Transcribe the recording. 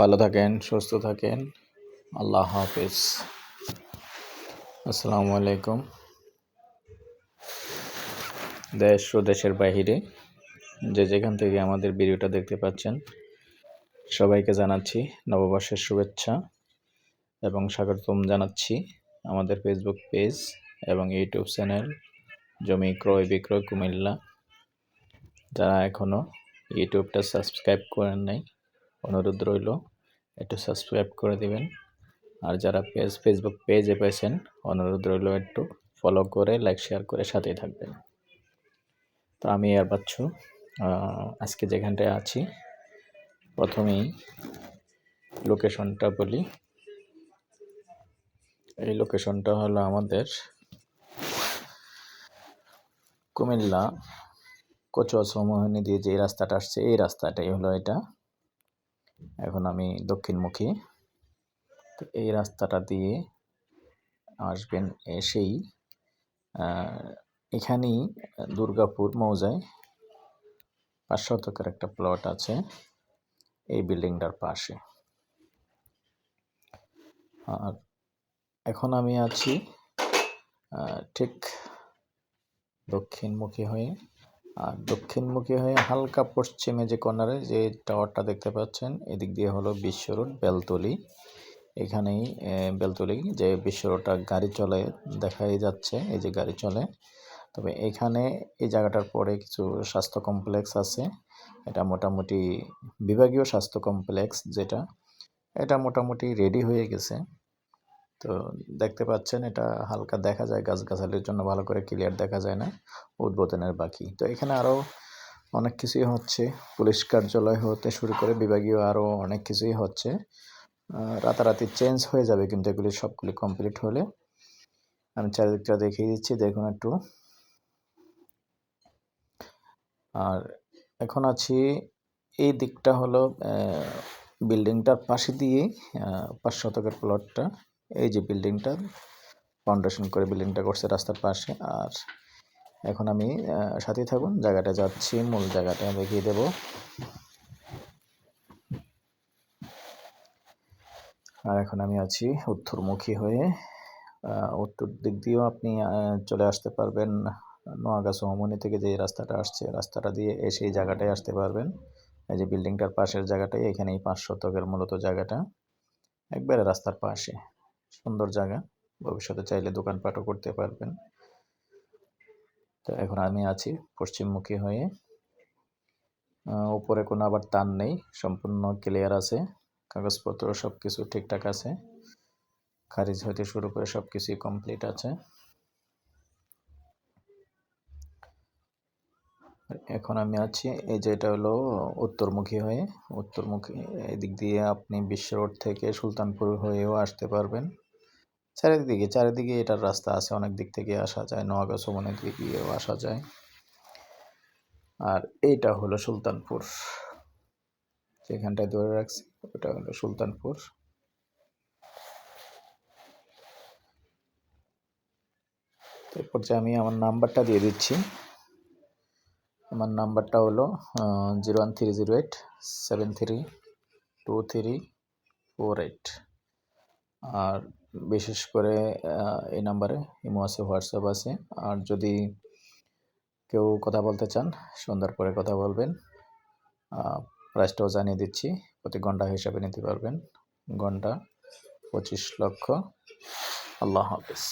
ভালো থাকেন, সুস্থ থাকেন। আল্লাহ হাফিজ। আসসালামু আলাইকুম। দেশ ও দেশের বাহিরে যে যেখান থেকে আমাদের ভিডিওটা দেখতে পাচ্ছেন, সবাইকে জানাচ্ছি নববর্ষের শুভেচ্ছা এবং স্বাগতম জানাচ্ছি আমাদের ফেসবুক পেজ এবং ইউটিউব চ্যানেল জমি ক্রয় বিক্রয় কুমিল্লা। যারা এখনও ইউটিউবটা সাবস্ক্রাইব করেন নাই অনুরোধ রইল, একটু সাবস্ক্রাইব করে দিবেন। আর যারা পেজ ফেসবুক পেজে পেয়েছেন, অনুরোধ রইল একটু ফলো করে লাইক শেয়ার করে সাথেই থাকবেন। তো আমি আর বাচ্চু আজকে যেখানটায় আছি, প্রথমেই লোকেশনটা বলি। এই লোকেশনটা হলো আমাদের কুমিল্লা কচুয়া সমোহনী দিয়ে যে রাস্তাটা আসছে, এই রাস্তাটাই হলো এটা। এখন আমি দক্ষিণমুখী। তো এই রাস্তাটা দিয়ে আসবেন এসেই এখানেই দুর্গাপুর মৌজায় পাঁচ শতকের একটা প্লট আছে এই বিল্ডিংটার পাশে। আর এখন আমি আছি ঠিক দক্ষিণমুখী হয়ে আর দক্ষিণমুখী হয়ে হালকা পশ্চিমে যে কর্নারে যে টাওয়ারটা দেখতে পাচ্ছেন, এদিক দিয়ে হলো বিশ্ব রোড, বেলতলি। এখানেই বেলতলি, যে বিশ্ব রোডটা গাড়ি চলে দেখাই যাচ্ছে, এই যে গাড়ি চলে। তবে এখানে এই জায়গাটার পরে কিছু স্বাস্থ্য কমপ্লেক্স আছে। এটা মোটামুটি বিভাগীয় স্বাস্থ্য কমপ্লেক্স যেটা। এটা মোটামুটি রেডি হয়ে গেছে। তো দেখতে পাচ্ছেন এটা হালকা দেখা যায়, গাছগাছালির জন্য ভালো করে ক্লিয়ার দেখা যায় না, উদ্বোধনের বাকি। তো এখানে আরও অনেক কিছুই হচ্ছে, পুলিশ কার্যালয় হতে শুরু করে বিভাগীয় আরও অনেক কিছুই হচ্ছে। রাতারাতি চেঞ্জ হয়ে যাবে কিন্তু এগুলি সবগুলি কমপ্লিট হলে। আমি চারিদিকটা দেখিয়ে দিচ্ছি, দেখুন একটু। আর এখন আছি, এই দিকটা হলো বিল্ডিংটার পাশে দিয়ে পাঁচ শতকের প্লটটা এই যে বিল্ডিংটা ফাউন্ডেশন করে বিল্ডিংটা করছে রাস্তার পাশে। আর এখন আমি সাথে থাকুন, জায়গাটা যাচ্ছি, মূল জায়গাটা দেখিয়ে দেব। আর এখন আমি আছি উত্তরমুখী হয়ে। উত্তর দিক দিয়েও আপনি চলে আসতে পারবেন। নোয়াগাছ হোমনি থেকে যে রাস্তাটা আসছে, রাস্তাটা দিয়ে এসে এই জায়গাটায় আসতে পারবেন। এই যে বিল্ডিংটার পাশের জায়গাটাই এখানে এই পাঁচ শতকের মূলত জায়গাটা। একবারে রাস্তার পাশে। সুন্দর জায়গা। ভবিষ্যতে চাইলে দোকানপাটও করতে পারবেন। তো এখন আমি আছি পশ্চিমমুখী হয়ে। উপরে কোনো আবার তার নেই, সম্পূর্ণ ক্লিয়ার আছে। কাগজপত্র সব কিছু ঠিকঠাক আছে। খারিজ হইতে শুরু করে সব কিছুই কমপ্লিট আছে। এখন আমি আছি, এই যে এটা হলো উত্তরমুখী হয়ে। উত্তরমুখী এদিক দিয়ে আপনি বিশ্ব রোড থেকে সুলতানপুর হয়েও আসতে পারবেন। চারিদিকে চারিদিকে এটার রাস্তা আছে, অনেক দিক থেকে আসা যায় নোয়াগাঁ সুমনের দিক দিয়েও আসা যায়। আর এইটা হলো সুলতানপুর। যেখানটায় ধরে রাখছি, ওটা হলো সুলতানপুর। এরপর যে আমি আমার নাম্বারটা দিয়ে দিচ্ছি আমার নাম্বারটা হলো zero one three zero eight seven three two three four eight আর বিশেষ করে এই নাম্বারে ইমো আছে, হোয়াটসঅ্যাপ আছে। আর যদি কেউ কথা বলতে চান, সন্ধ্যার পরে কথা বলবেন। প্রাইসটাও জানিয়ে দিচ্ছি, প্রতি ঘণ্টা হিসাবে নিতে পারবেন। ঘণ্টা পঁচিশ লক্ষ। আল্লাহ হাফিজ।